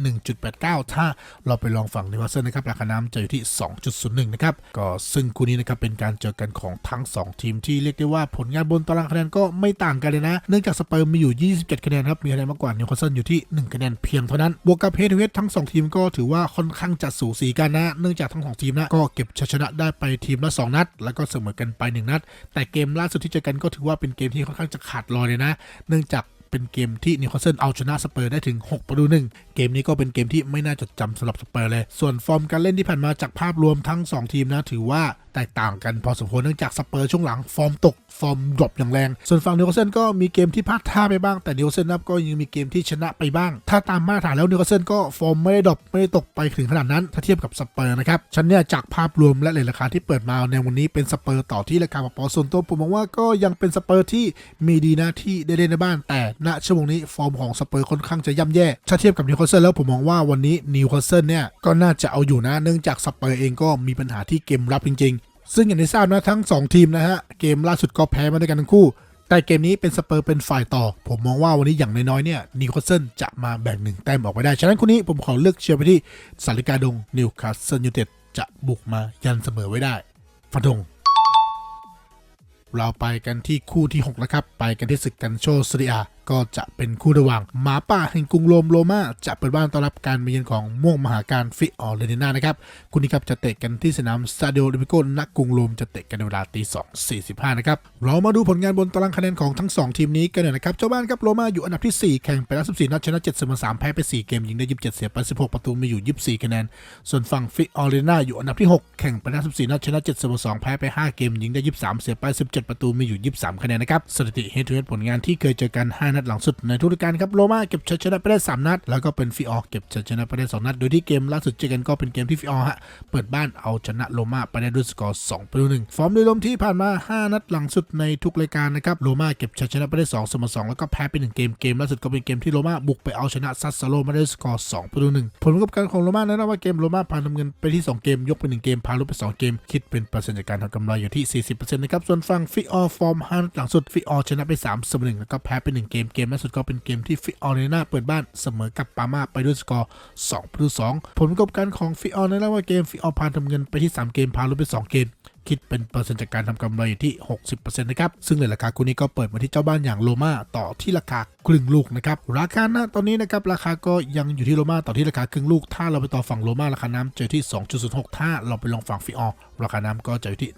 1.89 ถ้าเราไปลองฝั่งนิวคาสเซิลนะครับราคาน้ำจะอยู่ที่ 2.01 นะครับก็ซึ่งคู่นี้นะครับเป็นการเจอกันของทั้ง 2 ทีมที่เรียกได้ว่าผลงานบนตารางคะแนนก็ไม่ต่างกันเลยนะ เนื่องจากสเปอร์มีอยู่ 27 คะแนนครับมีคะแนนมากกว่านิวคาสเซิลอยู่ที่ 1 คะแนนเพียงเท่านั้นบวกกับเฮดทูเฮดทั้ง 2 ทีมก็ถือว่าค่อนข้างจะสูสีกันนะ เนื่องจากทั้งสองทีมนะก็เก็บชัยชนะได้ไปทีมละ2นัดแล้วก็เสมอกันไป1นัดแต่เกมล่าสุดที่เจอกันก็ถือว่าเป็นเกมที่ค่อนข้างจะขาดลอยเลยนะ เนื่องจากเป็นเกมที่นิวคาสเซิลเอาชนะสเปอร์ได้ถึง 6 ประตูหนึ่งเกมนี้ก็เป็นเกมที่ไม่น่าจดจำสำหรับสเปอร์เลย ส่วนฟอร์มการเล่นที่ผ่านมาจากภาพรวมทั้ง 2 ทีมนะ ถือว่าแตกต่างกันพอสมควรเนื่องจากสเปอร์ช่วงหลังฟอร์มตกฟอร์มดรอปอย่างแรง ส่วนฝั่งนิวคาสเซิลก็มีเกมที่พลาดท่าไปบ้าง แต่นิวคาสเซิลนับก็ยังมีเกมที่ชนะไปบ้าง ถ้าตามมาตรฐานแล้วนิวคาสเซิลก็ฟอร์มไม่ได้ดรอปไม่ได้ตกไปถึงขนาดนั้น ถ้าเทียบกับสเปอร์นะครับ ฉันเนี่ยจากภาพรวมและเลทราคาที่เปิดมาในวันนี้เป็นสเปอร์ต่อที่ราคาปอส่วนตัวผมมองว่าก็ยังเป็นสเปอร์ที่มีดีนะที่ได้เล่นในบ้าน แต่ณชั่วโมงนี้ฟอร์มของสเปอร์ค่อนข้างจะย่ำแย่ถ้าเทียบกับนิวคาสเซิลแล้วผมมองว่าวันนี้นิวคาสเซิลเนี่ยก็น่าจะเอาอยู่นะเนื่องจากสเปอร์เองก็มีปัญหาที่เกมรับจริง ซึ่งอย่างที่ทราบนะทั้ง 2 ทีมนะฮะ เกมล่าสุดก็แพ้มาด้วยกันทั้งคู่ แต่เกมนี้เป็นสเปอร์เป็นฝ่ายต่อ ผมมองว่าวันนี้อย่างน้อยๆเนี่ยนิวคาสเซิลจะมาแบ่งหนึ่งแต้มออกไปได้ ฉะนั้นคู่นี้ผมขอเลือกเชียร์ไปที่สาริกาดงนิวคาสเซิลยูเต็ดจะบุกมายันเสมอไว้ได้ฟันธงเราไปกันที่คู่ที่6แล้วครับ ไปกันที่ศึกกันโชซีเรียก็จะเป็นคู่ระหว่างหมาป่าแห่งกรุงโรมโรม่าจะเปิดบ้านต้อนรับการมาเยือนของม่วงมหาการฟิออร์เรติน่านะครับคู่นี้ครับจะเตะกันที่สนามซาเดโอลิมิโกนักกรุงโรมจะเตะกันในเวลาตีสองสี่สิบห้านะครับเรามาดูผลงานบนตารางคะแนนของทั้งสองทีมนี้กันหน่อยนะครับเจ้าบ้านครับโรม่าอยู่อันดับที่สี่แข่งไปแล้ว14นัดชนะ7เสมอ3แพ้ไป 4 เกมยิงได้ 27 เสียไป 16 ประตูมีอยู่ 24 คะแนน ส่วนฝั่งฟิออเรน่าอยู่อันดับที่ 6 แข่งไปแล้ว14นัดชนะ7เสมอ2แพ้ไป 5 เกมยิงได้ 23 เสียไป 17 ประตูมีอยู่ 23 คะแนนนะครับสถิติเฮดทูเฮดผลงานที่เคยเจอกัน5นัดหลังสุดในทุกกาลครับโรม่าเก็บชัยชนะไปได้ 3 นัด แล้วก็เป็นฟิออเก็บชัยชนะไปได้ 2 นัด โดยที่เกมล่าสุดเจอกันก็เป็นเกมที่ฟิออฮะเปิดบ้านเอาชนะโรม่าไปได้ด้วยสกอร์2ประตู1ฟอร์มโดยรวมที่ผ่านมา 5 นัดหลังสุดในทุกรายการนะครับโรม่าเก็บชัยชนะไปได้2เสมอ2แล้วก็แพ้ไป1เกมเกมล่าสุดก็เป็นเกมที่โรม่าบุกไปเอาชนะซัสซาโลมาได้ด้วยสกอร์2ประตู1ผลประกอบการของโรม่านั้นนะว่าเกมโรม่าพาทำเงินไปที่ 2 เกม ยกไป 1 เกม พาลุไป 2 เกม คิดเป็นเปอร์เซ็นต์จากการทำกำไรอยู่ที่ 40%นะครับส่วนฝั่งฟิออฟอร์ม5นัดหลังสุดฟิออชนะไป3เสมอ1แล้วก็แพ้ไป1เกมเกมล่าสุดก็เป็นเกมที่ฟิออเรนาเปิดบ้านเสมอกับปามาไปด้วยสกอร์2ประตู2ผลประกอบการของฟิออเรนาว่าเกมฟิออพาทำเงินไปที่ 3 เกมพาลุไป 2 เกม คิดเป็นเปอร์เซ็นต์จากการทำกำไรอยู่ที่ 60%นะครับซึ่งเลยราคาคู่นี้ก็เปิดมาที่เจ้าบ้านอย่างโลมาต่อที่ราคาครึ่งลูกนะครับราคาณตอนนี้นะครับราคาก็ยังอยู่ที่โรม่าต่อที่ราคาครึ่งลูก ถ้าเราไปต่อฝั่งโรม่าราคาน้ำเจอที่ 2.06 ถ้าเราไปลองฝั่งฟิออราคาน้ำก็จะอยู่ที่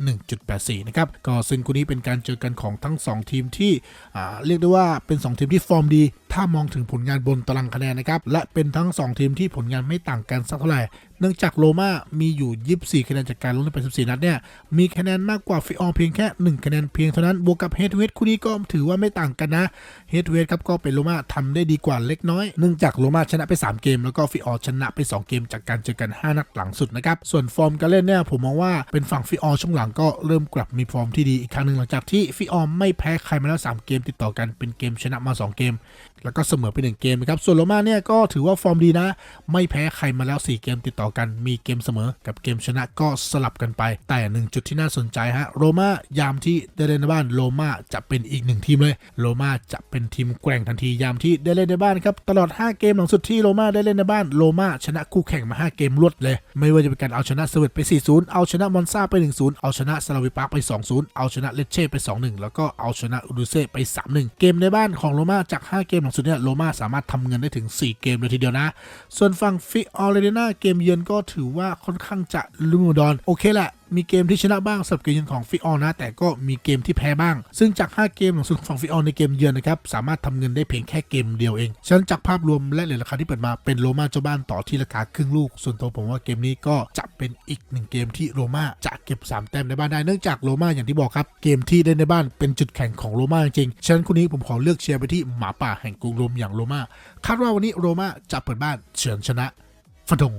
1.84 นะครับก็ซึ่งคู่นี้เป็นการเจอกันของทั้ง 2 ทีมที่อ่าเรียกได้ว่าเป็น 2 ทีมที่ฟอร์มดี ถ้ามองถึงผลงานบนตารางคะแนนนะครับและเป็นทั้ง 2 ทีมที่ผลงานไม่ต่างกันสักเท่าไหร่เนื่องจากโรม่ามีอยู่ 24 คะแนนจากการลงเล่นไป 14 นัดเนี่ยมีคะแนนมากกว่าฟิออเพียงแค่ 1 คะแนนเพียงเท่านั้นบวกกับเฮดทูเฮดคู่นี้ก็ถือว่าไม่ต่างกันนะเฮดทูเฮดครับก็เป็นโรม่าทำได้ดีกว่าเล็กน้อย เนื่องจากโรม่าชนะไป 3 เกม แล้วก็ฟิออชนะไป 2 เกม จากการเจอกัน 5 นัดหลังสุดนะครับ ส่วนฟอร์มการเล่นเนี่ยผมมองว่าเป็นฝั่งฟิออช่วงหลังก็เริ่มกลับมีฟอร์มที่ดีอีกครั้งหนึ่งหลังจากที่ฟิออไม่แพ้ใครมาแล้ว 3 เกม ติดต่อกันเป็นเกมชนะมา 2 เกม แล้วก็เสมอไป1เกมนะครับส่วนโรม่าเนี่ยก็ถือว่าฟอร์มดีนะ ไม่แพ้ใครมาแล้ว 4 เกมติดต่อกันมีเกมเสมอ กับเกมชนะก็สลับกันไป แต่หนึ่งจุดที่น่าสนใจฮะโรม่ายามที่ได้เล่นในบ้านโรม่าจะเป็นอีกหนึ่งทีมเลยโรม่าจะเป็นทีมแกร่งทันทียามที่ได้เล่นในบ้านครับตลอด 5 เกมหลังสุดที่โรม่าได้เล่นในบ้านโรม่าชนะคู่แข่งมา 5 เกมรวดเลย ไม่ว่าจะเป็นการเอาชนะสวิตไป 4-0 เอาชนะมอนซาไป 1-0 เอาชนะซาลาวิปาร์ไป 2-0 เอาชนะเลเช่ไป 2-1 แล้วก็เอาชนะอูดูเซ่ไป 3-1 เกมในบ้านของโรม่าจาก 5 เกมหลังสุดเนี่ยโรม่าสามารถทำเงินได้ถึง 4 เกมเลยทีเดียวนะ ส่วนฝั่งฟิออเรเนาเกมเยือนก็ถือว่าค่อนข้างจะลุ่มดอนโอเคแหละมีเกมที่ชนะบ้างสำหรับเกมเยือนของฟิออนะ แต่ก็มีเกมที่แพ้บ้าง ซึ่งจาก 5 เกมหลังสุดของฝั่งฟิออในเกมเยือนนะครับ สามารถทำเงินได้เพียงแค่เกมเดียวเอง ฉะนั้นจากภาพรวมและเหรียญราคาที่เปิดมาเป็นโรม่าเจ้าบ้านต่อที่ราคาครึ่งลูก ส่วนตัวผมว่าเกมนี้ก็จะเป็นอีกหนึ่งเกมที่โรม่าจะเก็บ 3 แต้มในบ้านได้ เนื่องจากโรม่าอย่างที่บอกครับ เกมที่ได้ในบ้านเป็นจุดแข็งของโรม่าจริง ฉะนั้นคู่นี้ผมขอเลือกเชียร์ไปที่หมาป่าแห่งกรุงโรมอย่างโรม่าคาดว่าวันนี้โรม่าจะเปิดบ้านเฉือนชนะฟันธง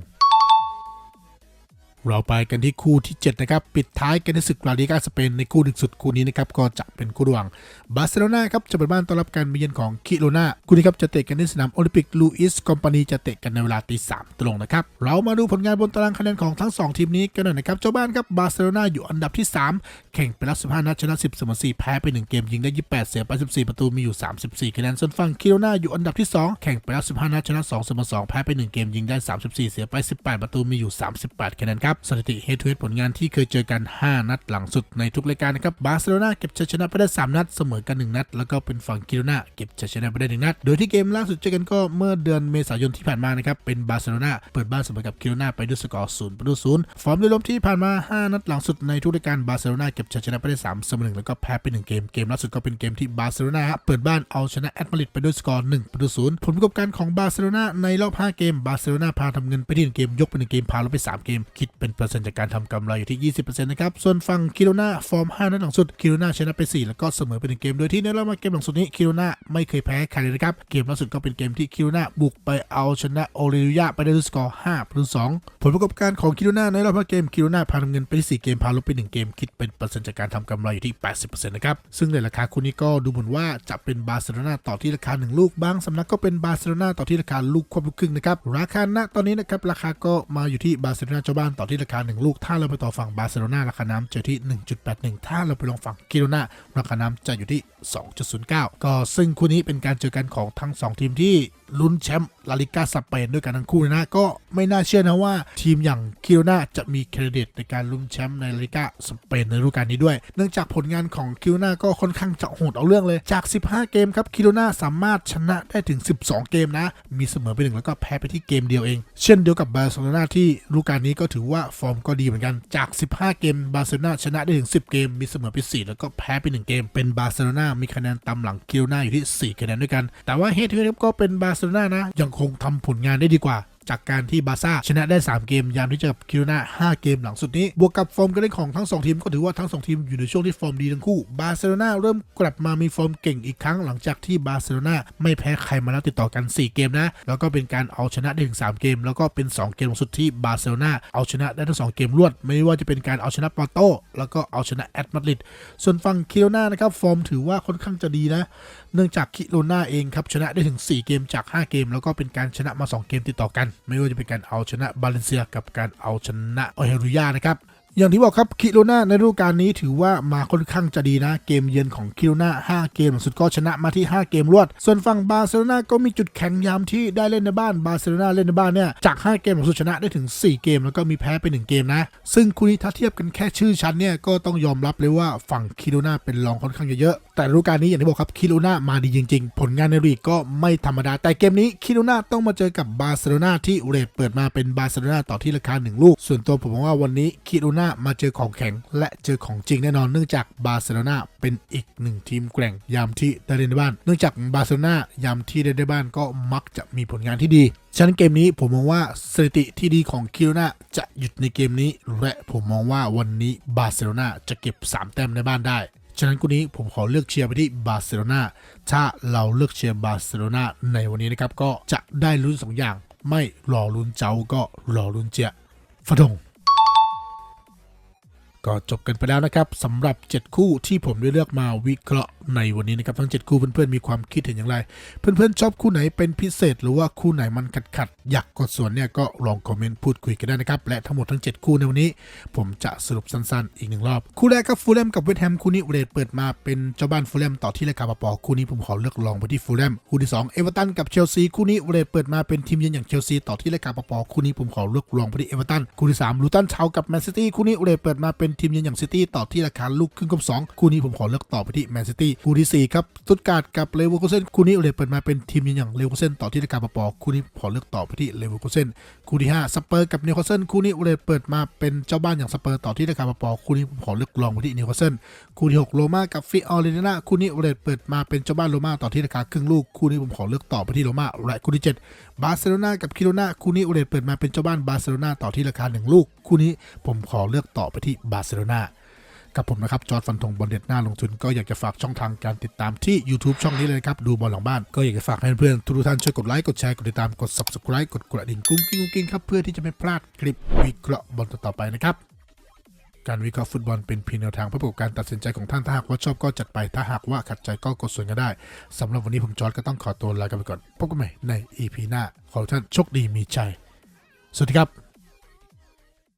เราไปกันที่คู่ที่ 7 นะครับ ปิดท้ายกันในศึกลาลิกาสเปนในคู่ดึกสุดคู่นี้นะครับ ก็จะเป็นคู่ระหว่างบาร์เซโลนาครับจะเปิดบ้านต้อนรับการมาเยือนของคิโรนาคู่นี้ครับจะเตะกันที่สนามโอลิมปิกลูอิสคอมพานีจะเตะกันในเวลาตีสามตรงนะครับ เรามาดูผลงานบนตารางคะแนนของทั้ง 2 ทีมนี้กันหน่อยนะครับ เจ้าบ้านครับบาร์เซโลนาอยู่อันดับที่ 3 แข่งไปแล้ว15นัดชนะ10เสมอ4แพ้ไป 1 เกมยิงได้ 28 เสียไป 14 ประตูมีอยู่ 34คะแนนส่วนฝั่งคิโรนาอยู่อันดับที่ 2 แข่งไปแล้ว15นัดชนะ2เสมอ2แพ้ไป 1 เกมยิงได้ 34 เสียไป 18 ประตูมีอยู่ 38คะแนนครับสถิติเฮดทูเฮดผลงานที่เคยเจอกัน 5 นัดหลังสุดในทุกรายการนะครับบาร์เซโลนาเก็บชัยชนะไปได้ 3 นัด เสมอกัน 1 นัด แล้วก็เป็นฝั่งคิโรนาเก็บชัยชนะไปได้ 1 นัด โดยที่เกมล่าสุดเจอกันก็เมื่อเดือนเมษายนที่ผ่านมานะครับเป็นบาร์เซโลนาเปิดบ้านเสมอกับคิโรนาไปด้วยสกอร์0ประตู0ฟอร์มโดยรวมที่ผ่านมา 5 นัดหลังสุดในทุกรายการบาร์เซโลนาเก็บชัยชนะไปได้3เสมอ1แล้วก็แพ้ไป1เกมเกมล่าสุดก็เป็นเกมที่บาร์เซโลนาเปิดบ้านเอาชนะแอตมาดริดไปด้วยสกอร์1ประตู0ผลประกอบการของบาร์เซโลนาในรอบ 5 เกมบาร์เซโลนาพาทำเงินไปที่1เกมยกไป1เกมพาลงไป 3 เกมคิดเป็นเปอร์เซ็นต์จากการทำกำไรอยู่ที่ 20%นะครับ ส่วนฝั่งคิโรนาฟอร์ม 5 นัดหลังสุดคิโรนาชนะไป 4 แล้วก็เสมอไป1เกม โดยที่ในรอบ5เกมหลังสุดนี้คิโรนาไม่เคยแพ้ใครเลยนะครับ เกมล่าสุดก็เป็นเกมที่คิโรนาบุกไปเอาชนะโอเรลิยาไปได้ด้วยสกอร์5ประตู2ผลประกอบการของคิโรนาในรอบ5เกมคิโรนาพาทำเงินไปที่4เกมพาลบไป1เกมคิดเป็นเปอร์เซ็นต์จากการทำกำไรอยู่ที่ 80%นะครับซึ่งในราคาคู่นี้ก็ดูเหมือนว่าจะเป็นบาร์เซโลนาต่อที่ราคา 1 ลูกบางสำนักก็เป็นบาร์เซโลนาต่อที่ราคาลูกควบลูกครึ่งนะครับราคาณตอนนี้นะครับราคาก็มาอยู่ที่บาร์เซโลนาเจ้าบ้านต่อที่ที่ราคา 1 ลูก ถ้าเราไปต่อฝั่งบาร์เซโลนาราคาน้ำจะอยู่ที่ 1.81 ถ้าเราไปลองฝั่งกิโลนาราคาน้ำจะอยู่ที่ 2.09 ก็ซึ่งคู่นี้เป็นการเจอกันของทั้ง 2 ทีมที่ลุ้นแชมป์ลาลิก้าสเปนด้วยกันทั้งคู่นะ ก็ไม่น่าเชื่อนะว่าทีมอย่างกิโลนาจะมีเครดิตในการลุ้นแชมป์ในลาลิก้าสเปนในฤดูกาลนี้ด้วย เนื่องจากผลงานของกิโลนาก็ค่อนข้างจะโหดเอาเรื่องเลย จาก 15 เกมครับกิโลนาสามารถชนะได้ถึง 12 เกมนะ มีเสมอไปหนึ่งแล้วก็แพ้ไปที่เกมเดียวเอง เช่นเดียวกับบาร์เซโลนาที่ฤดูกาลนี้ก็ถือว่าฟอร์มก็ดีเหมือนกัน จาก 15 เกมบาร์เซโลนาชนะได้ถึง 10 เกม มีเสมอไป 4 แล้วก็แพ้ไป 1 เกม เป็นบาร์เซโลนามีคะแนนตามหลังกิโลนาอยู่ที่ 4 คะแนนด้วยกัน แต่ว่าเฮดทูเฮดก็เป็นบาร์เซโลนานะยังคงทำผลงานได้ดีกว่า จากการที่บาร์ซ่าชนะได้ 3 เกม ยามที่เจอกับคิโรนา5เกมหลังสุดนี้ บวกกับฟอร์มการเล่นของทั้ง 2 ทีมก็ถือว่าทั้ง 2 ทีมอยู่ในช่วงที่ฟอร์มดีทั้งคู่ บาร์เซโลนาเริ่มกลับมามีฟอร์มเก่งอีกครั้งหลังจากที่บาร์เซโลนาไม่แพ้ใครมาแล้วติดต่อกัน 4 เกมนะ แล้วก็เป็นการเอาชนะได้ถึง 3 เกม แล้วก็เป็น 2 เกมหลังสุดที่บาร์เซโลนาเอาชนะได้ทั้ง 2 เกมรวด ไม่ว่าจะเป็นการเอาชนะปอร์โตแล้วก็เอาชนะแอตมาดริดส่วนฝั่งคิโรนานะครับฟอร์มถือว่าค่อนข้างจะดีนะ เนื่องจากคิโรนาเองครับชนะได้ถึง 4 เกมจาก 5 เกม แล้วก็เป็นการชนะมา 2 เกมติดต่อกัน ไม่ว่าจะเป็นการเอาชนะบาเลนเซียกับการเอาชนะออเฮรุยานะครับ อย่างที่บอกครับคิโรนาในฤดูกาลนี้ถือว่ามาค่อนข้างจะดีนะ เกมเยือนของคิโรนา5 เกมหลังสุดก็ชนะมาที่ 5 เกมรวด ส่วนฝั่งบาร์เซโลนาก็มีจุดแข็งยามที่ได้เล่นในบ้านบาร์เซโลนาเล่นในบ้านเนี่ยจาก 5 เกมหลังสุดชนะได้ถึง 4 เกมแล้วก็มีแพ้ไป1เกมนะ ซึ่งคู่นี้ถ้าเทียบกันแค่ชื่อชั้นเนี่ยก็ต้องยอมรับเลยว่าฝั่งคิโรนาเป็นรองค่อนข้างเยอะแต่ฤดูกาลนี้อย่างที่บอกครับคิโรนามาดีจริง ๆ ผลงานในลีกก็ไม่ธรรมดา แต่เกมนี้คิโรนาต้องมาเจอกับบาร์เซโลนาที่เรทเปิดมาเป็นบาร์เซโลนาต่อที่ราคา1ลูก ส่วนตัวผมว่าวันนี้คิโรนามาเจอของแข็ง และเจอของจริงแน่นอนเนื่องจากบาร์เซโลนาเป็นอีกหนึ่งทีมแกร่งยามที่ได้เล่นในบ้าน เนื่องจากบาร์เซโลนายามที่ได้ในบ้านก็มักจะมีผลงานที่ดีฉะนั้นเกมนี้ผมมองว่าสถิติที่ดีของคิโรนาจะหยุดในเกมนี้ และผมมองว่าวันนี้บาร์เซโลนาจะเก็บ 3 แต้มในบ้านได้ฉะนั้นคู่นี้ผมขอเลือกเชียร์ไปที่บาร์เซโลนาถ้าเราเลือกเชียร์บาร์เซโลนาในวันนี้นะครับ ก็จะได้ลุ้นสองอย่าง ไม่รอลุ้นเจ้าก็รอลุ้นเจียฟะดง ก็จบกันไปแล้วนะครับสำหรับ 7 คู่ที่ผมได้เลือกมาวิเคราะห์ในวันนี้นะครับทั้ง 7 คู่เพื่อนๆมีความคิดเห็นอย่างไร เพื่อนๆชอบคู่ไหนเป็นพิเศษ หรือว่าคู่ไหนมันขัดขัดอยากกดส่วนเนี่ยก็ลองคอมเมนต์พูดคุยกันได้นะครับและทั้งหมดทั้ง 7 คู่ในวันนี้ ผมจะสรุปสั้นๆ อีกหนึ่งรอบ คู่แรกครับฟูลแลมกับเวสต์แฮมคู่นี้เรทเปิดมาเป็นเจ้าบ้านฟูลแลมต่อที่ราคาปอคู่นี้ผมขอเลือกลองไปที่ฟูลแลมคู่ที่2เอเวอร์ตันกับเชลซีคู่นี้เรทเปิดมาเป็นทีมเยือนอย่างเชลซีต่อที่ราคาปอคู่นี้ผมขอเลือกลองไปที่เอเวอร์ตันคู่ที่3ลูตันเชากับแมนซิตี้คู่นี้เรทเปิดมาเป็นทีมเยือนอย่างซิตี้ต่อที่ราคาลูกครึ่งกับ 2 คู่นี้ผมขอเลือกต่อไปที่แมนซิตี้คู่ที่สี่ครับสตุตการ์ดกับเลเวอร์คูเซนคู่นี้เรทเปิดมาเป็นทีมเยือนอย่างเลเวอร์คูเซนต่อที่ราคาปอคู่นี้ขอเลือกต่อไปที่เลเวอร์คูเซนคู่ที่ห้าสเปอร์กับนิวคาสเซิลคู่นี้เรทเปิดมาเป็นเจ้าบ้านอย่างสเปอร์ต่อที่ราคาปอคู่นี้ผมขอเลือกลองไปที่นิวคาสเซิลคู่ที่6โรม่ากับฟิออเรนนาคู่นี้เรทเปิดมาเป็นเจ้าบ้านโรม่าต่อที่ราคาครึ่งลูกคู่นี้ผมขอเลือกต่อไปที่โรม่าและคู่ที่ 7บาร์เซโลนากับคิโรนาคู่นี้เรทเปิดมาเป็นเจ้าบ้านบาร์เซโลนาต่อที่ราคา1ลูก คู่นี้ผมขอเลือกต่อไปที่บาร์เซโลนากับผมนะครับ จอร์ดฟันธงบอลเด็ดหน้าลงทุนก็อยากจะฝากช่องทางการติดตามที่ YouTube ช่องนี้เลยครับ ดูบอลหลังบ้าน ก็อยากจะฝากให้เพื่อนๆทุกท่านช่วยกดไลค์กดแชร์กดติดตามกด Subscribe กดกระดิ่งกุ้งกิ้งกุ้งกิ้งครับเพื่อที่จะไม่พลาดคลิปวิเคราะห์บอลต่อๆไปนะครับ การวิเคราะห์ฟุตบอลเป็นเพียงแนวทางเพื่อประกอบการตัดสินใจของท่านถ้าหากว่าชอบก็จัดไปถ้าหากว่าขัดใจก็กดส่วนก็ได้สำหรับวันนี้ผมจอร์ดก็ต้องขอตัวลากันไปก่อนพบกันใหม่ใน EP หน้าขอท่านโชคดีมีใจสวัสดีครับ